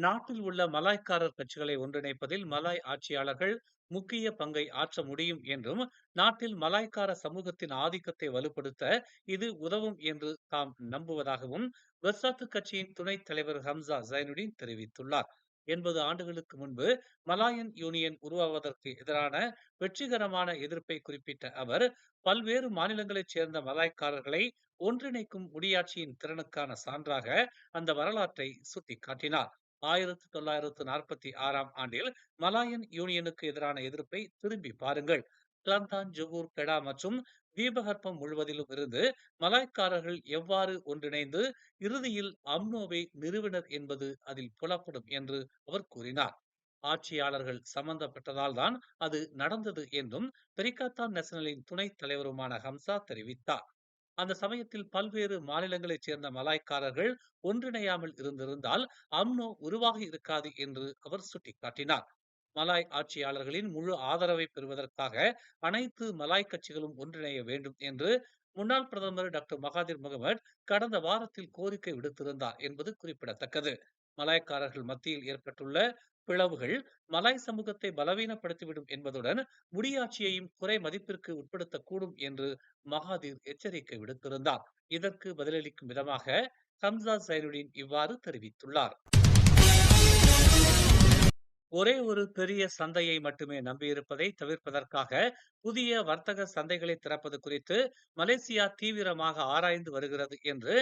நாட்டில் உள்ள மலாய்க்காரர் கட்சிகளை ஒன்றிணைப்பதில் மலாய் ஆட்சியாளர்கள் முக்கிய பங்கை ஆற்ற முடியும் என்றும் நாட்டில் மலாய்க்கார சமூகத்தின் ஆதிக்கத்தை வலுப்படுத்த இது உதவும் என்று தாம் நம்புவதாகவும் பெர்சாத்து கட்சியின் துணைத் தலைவர் ஹம்சா ஜைனுடின் தெரிவித்துள்ளார். எண்பது ஆண்டுகளுக்கு முன்பு மலாயன் யூனியன் உருவாவதற்கு எதிரான வெற்றிகரமான எதிர்ப்பை குறிப்பிட்ட அவர் பல்வேறு மாநிலங்களைச் சேர்ந்த மலாய்க்காரர்களை ஒன்றிணைக்கும் முடியாட்சியின் திறனுக்கான சான்றாக அந்த வரலாற்றை சுட்டிக்காட்டினார். ஆயிரத்தி தொள்ளாயிரத்து நாற்பத்தி ஆறாம் ஆண்டில் மலாயன் யூனியனுக்கு எதிரான எதிர்ப்பை திரும்பி பாருங்கள். கிளந்தான் ஜுகூர் கெடா மற்றும் தீபகற்பம் முழுவதிலும் இருந்து மலாய்க்காரர்கள் எவ்வாறு ஒன்றிணைந்து இறுதியில் அம்னோவை நிறுவினர் என்பது அதில் புலப்படும் என்று அவர் கூறினார். ஆட்சியாளர்கள் சம்பந்தப்பட்டதால் தான் அது நடந்தது என்றும் பெரிகாத்தான் நேஷனலின் துணைத் தலைவருமான ஹம்சா தெரிவித்தார். அந்த சமயத்தில் பல்வேறு மாநிலங்களைச் சேர்ந்த மலாய்க்காரர்கள் ஒன்றிணையாமல் இருந்திருந்தால் அம்னோ உருவாகி இருக்காது என்று அவர் சுட்டிக்காட்டினார். மலாய் ஆட்சியாளர்களின் முழு ஆதரவை பெறுவதற்காக அனைத்து மலாய் கட்சிகளும் ஒன்றிணைய வேண்டும் என்று முன்னாள் பிரதமர் டாக்டர் மகாதிர் முகமது கடந்த வாரத்தில் கோரிக்கை விடுத்திருந்தார் என்பது குறிப்பிடத்தக்கது. மலாய்க்காரர்கள் மத்தியில் ஏற்பட்டுள்ள பிளவுகள் மலாய் சமூகத்தை பலவீனப்படுத்திவிடும் என்பதுடன் முடியாட்சியையும் குறை மதிப்பிற்கு உட்படுத்தக்கூடும் என்று மகாதீர் எச்சரிக்கை விடுத்திருந்தார். இதற்கு பதிலளிக்கும் விதமாக ஹம்சா சைனுடீன் இவ்வாறு தெரிவித்துள்ளார். ஒரே ஒரு பெரிய சந்தையை மட்டுமே நம்பியிருப்பதை தவிர்ப்பதற்காக புதிய வர்த்தக சந்தைகளை திறப்பது குறித்து மலேசியா தீவிரமாக ஆராய்ந்து வருகிறது என்று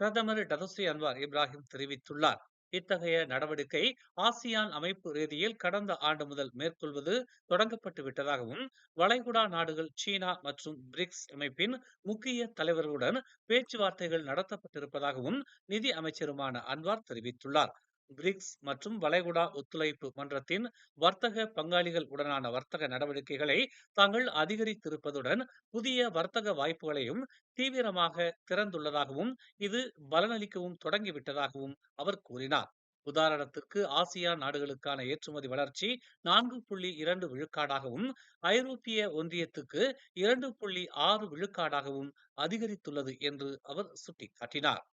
பிரதமர் டதஸ்ரீ அன்வார் இப்ராஹிம் தெரிவித்துள்ளார். இத்தகைய நடவடிக்கை ஆசியான் அமைப்பு ரீதியில் கடந்த ஆண்டு முதல் மேற்கொள்வது தொடங்கப்பட்டு விட்டதாகவும் வளைகுடா நாடுகள் சீனா மற்றும் பிரிக்ஸ் அமைப்பின் முக்கிய தலைவர்களுடன் பேச்சுவார்த்தைகள் நடத்தப்பட்டிருப்பதாகவும் நிதி அமைச்சருமான அன்வார் தெரிவித்துள்ளார். பிரிக்ஸ் மற்றும் வளைகுடா ஒத்துழைப்பு மன்றத்தின் வர்த்தக பங்காளிகள் உடனான வர்த்தக நடவடிக்கைகளை தாங்கள் அதிகரித்திருப்பதுடன் புதிய வர்த்தக வாய்ப்புகளையும் தீவிரமாக திறந்துள்ளதாகவும் இது பலனளிக்கவும் தொடங்கிவிட்டதாகவும் அவர் கூறினார். உதாரணத்திற்கு ஆசியா நாடுகளுக்கான ஏற்றுமதி வளர்ச்சி நான்கு புள்ளி இரண்டு விழுக்காடாகவும் ஐரோப்பிய ஒன்றியத்துக்கு இரண்டு புள்ளி ஆறு விழுக்காடாகவும் அதிகரித்துள்ளது என்று அவர் சுட்டிக்காட்டினார்.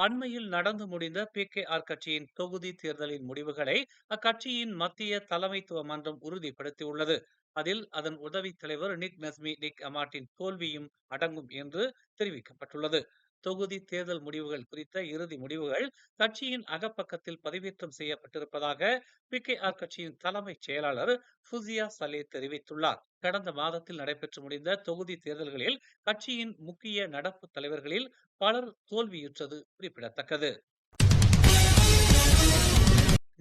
அண்மையில் நடந்து முடிந்த பி கே ஆர் கட்சியின் தொகுதி தேர்தலின் முடிவுகளை அக்கட்சியின் மத்திய தலைமைத்துவ மன்றம் உறுதிப்படுத்தியுள்ளது. அதில் அதன் உதவி தலைவர் நிக் நஸ்மி நிக் அமாட்டின் தோல்வியும் அடங்கும் என்று தெரிவிக்கப்பட்டுள்ளது. தொகுதி தேர்தல் முடிவுகள் குறித்த இறுதி முடிவுகள் கட்சியின் அகப்பக்கத்தில் பதிவேற்றம் செய்யப்பட்டிருப்பதாக பி. கே. ஆர். கட்சியின் தலைமைச் செயலாளர் ஃபுசியா சலே தெரிவித்துள்ளார். கடந்த மாதத்தில் நடைபெற்று முடிந்த தொகுதி தேர்தல்களில் கட்சியின் முக்கிய நடப்பு தலைவர்களில் பலர் தோல்வியுற்றது குறிப்பிடத்தக்கது.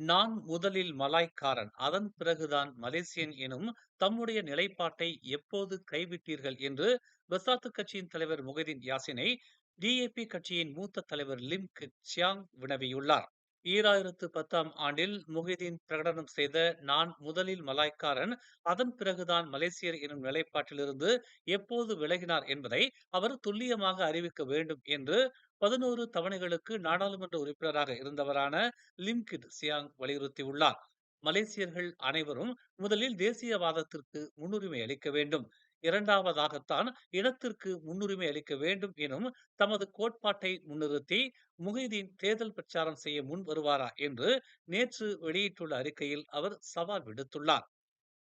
நான் முதலில் மலாய்க்காரன் அதன் பிறகுதான் மலேசியன் எனும் தம்முடைய நிலைப்பாட்டை எப்போது கைவிட்டீர்கள் என்று பெசாத்து கட்சியின் தலைவர் முகைதீன் யாசினை டிஏபி கட்சியின் மூத்த தலைவர் லிம் கிச்சியாங் வினவியுள்ளார். ஈராயிரத்து பத்தாம் ஆண்டில் முஹிதீன் பிரகடனம் செய்த நான் முதலில் மலாய்க்காரன் அதன் பிறகுதான் மலேசியர் எனும் நிலைப்பாட்டிலிருந்து எப்போது விலகினார் என்பதை அவர் துல்லியமாக அறிவிக்க வேண்டும் என்று பதினோரு தவணைகளுக்கு நாடாளுமன்ற உறுப்பினராக இருந்தவரான லிம்கிட் சியாங் வலியுறுத்தியுள்ளார். மலேசியர்கள் அனைவரும் முதலில் தேசியவாதத்திற்கு முன்னுரிமை அளிக்க வேண்டும். இரண்டாவதாகத்தான் இனத்திற்கு முன்னுரிமை அளிக்க வேண்டும் எனும் தமது கோட்பாட்டை முன்னிறுத்தி முஹிதீன் தேர்தல் பிரச்சாரம் செய்ய முன் வருவாரா என்று நேற்று வெளியிட்டுள்ள அறிக்கையில் அவர் சவால் விடுத்துள்ளார்.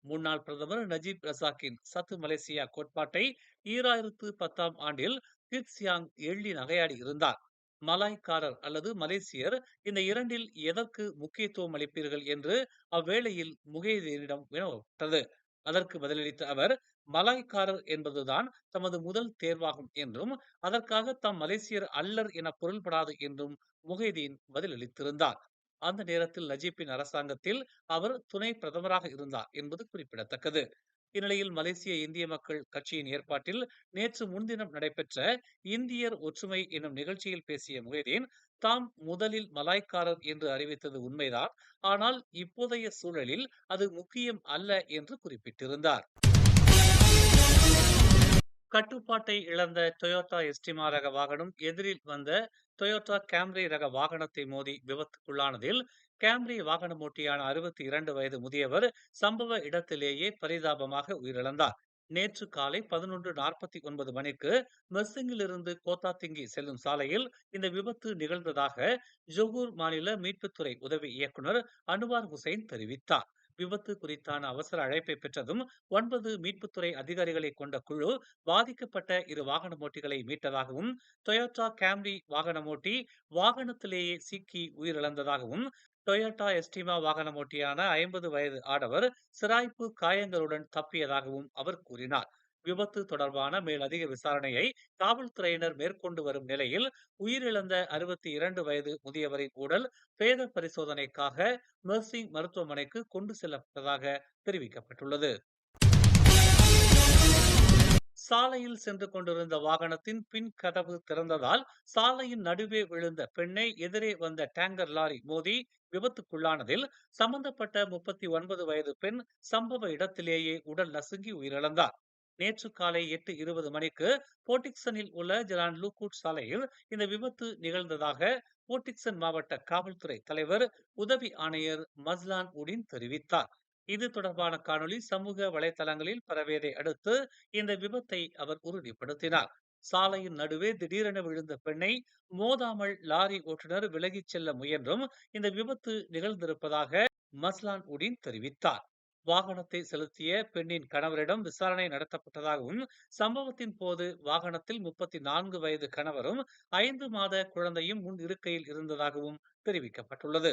முன்னாள் பிரதமர் நஜீப் ரசாக்கின் சத்து மலேசியா கோட்பாட்டை ஈராயிரத்து பத்தாம் ஆண்டில் கிட்சியாங் எள்ளி நகையாடி இருந்தார். மலாய்க்காரர் அல்லது மலேசியர் இந்த இரண்டில் எதற்கு முக்கியத்துவம் அளிப்பீர்கள் என்று அவ்வேளையில் முகைதீனிடம் வினவப்பட்டது. அதற்கு பதிலளித்த அவர் மலாய்க்காரர் என்பதுதான் தமது முதல் தேர்வாகும் என்றும் அதற்காக தாம் மலேசியர் அல்லர் என பொருள்படாது என்றும் முகைதீன் பதிலளித்திருந்தார். அந்த நேரத்தில் நஜீப்பின் அரசாங்கத்தில் அவர் துணை பிரதமராக இருந்தார் என்பது குறிப்பிடத்தக்கது. இந்நிலையில் மலேசிய இந்திய மக்கள் கட்சியின் ஏற்பாட்டில் நேற்று முன்தினம் நடைபெற்ற இந்தியர் ஒற்றுமை என்னும் நிகழ்ச்சியில் பேசிய முகைதீன் தாம் முதலில் மலாய்க்காரர் என்று அறிவித்தது உண்மைதான். ஆனால் இப்போதைய சூழலில் அது முக்கியம் அல்ல என்று குறிப்பிட்டிருந்தார். கட்டுப்பாட்டை இழந்த டொயோட்டா எஸ்டிமா ரக வாகனம் எதிரில் வந்த டொயோட்டா கேம்ரி ரக வாகனத்தை மோதி விபத்துக்குள்ளானதில் கேம்ரி வாகனம் ஓட்டியான அறுபத்தி இரண்டு வயது முதியவர் சம்பவ இடத்திலேயே பரிதாபமாக உயிரிழந்தார். நேற்று காலை பதினொன்று நாற்பத்தி ஒன்பது மணிக்கு மெர்சிங்கிலிருந்து கோத்தாத்திங்கி செல்லும் சாலையில் இந்த விபத்து நிகழ்ந்ததாக ஜொகூர் மாநில மீட்புத்துறை உதவி இயக்குநர் அனுவார் ஹுசைன் தெரிவித்தார். விபத்து குறித்தான அவசர அழைப்பை பெற்றதும் ஒன்பது மீட்புத்துறை அதிகாரிகளை கொண்ட குழு பாதிக்கப்பட்ட இரு வாகன ஓட்டிகளை மீட்டதாகவும் டொயோட்டா கேம்ரி வாகனம் ஓட்டி வாகனத்திலேயே சிக்கி உயிரிழந்ததாகவும் டொயோட்டா எஸ்டிமா வாகனம் ஓட்டியான ஐம்பது வயது ஆடவர் சிராய்ப்பு காயங்களுடன் தப்பியதாகவும் அவர் கூறினார். விபத்து தொடர்பான மேலதிக விசாரணையை காவல்துறையினர் மேற்கொண்டு வரும் நிலையில் உயிரிழந்த அறுபத்தி இரண்டு வயது முதியவரின் உடல் பிரேத பரிசோதனைக்காக மெர்சிங் மருத்துவமனைக்கு கொண்டு செல்லப்பட்டதாக தெரிவிக்கப்பட்டுள்ளது. சாலையில் சென்று கொண்டிருந்த வாகனத்தின் பின் கதவு திறந்ததால் சாலையின் நடுவே விழுந்த பெண்ணை எதிரே வந்த டேங்கர் லாரி மோதி விபத்துக்குள்ளானதில் சம்பந்தப்பட்ட முப்பத்தி ஒன்பது வயது பெண் சம்பவ இடத்திலேயே உடல் நசுங்கி உயிரிழந்தார். நேற்று காலை எட்டு இருபது மணிக்கு போர்டிக்சனில் உள்ள ஜலான் லூகூட் சாலையில் இந்த விபத்து நிகழ்ந்ததாக போர்டிக்சன் மாவட்ட காவல்துறை தலைவர் உதவி ஆணையர் மஸ்லான் உடின் தெரிவித்தார். இது தொடர்பான காணொளி சமூக வலைதளங்களில் பரவியதை அடுத்து இந்த விபத்தை அவர் உறுதிப்படுத்தினார். சாலையின் நடுவே திடீரென விழுந்த பெண்ணை மோதாமல் லாரி ஓட்டுநர் விலகிச் செல்ல முயன்றும் இந்த விபத்து நிகழ்ந்திருப்பதாக மஸ்லான் உடின் தெரிவித்தார். வாகனத்தை செலுத்திய பெண்ணின் கணவரிடம் விசாரணை நடத்தப்பட்டதாகவும் சம்பவத்தின் போது வாகனத்தில் முப்பத்தி நான்கு வயது கணவரும் ஐந்து மாத குழந்தையும் முன் இருக்கையில் இருந்ததாகவும் தெரிவிக்கப்பட்டுள்ளது.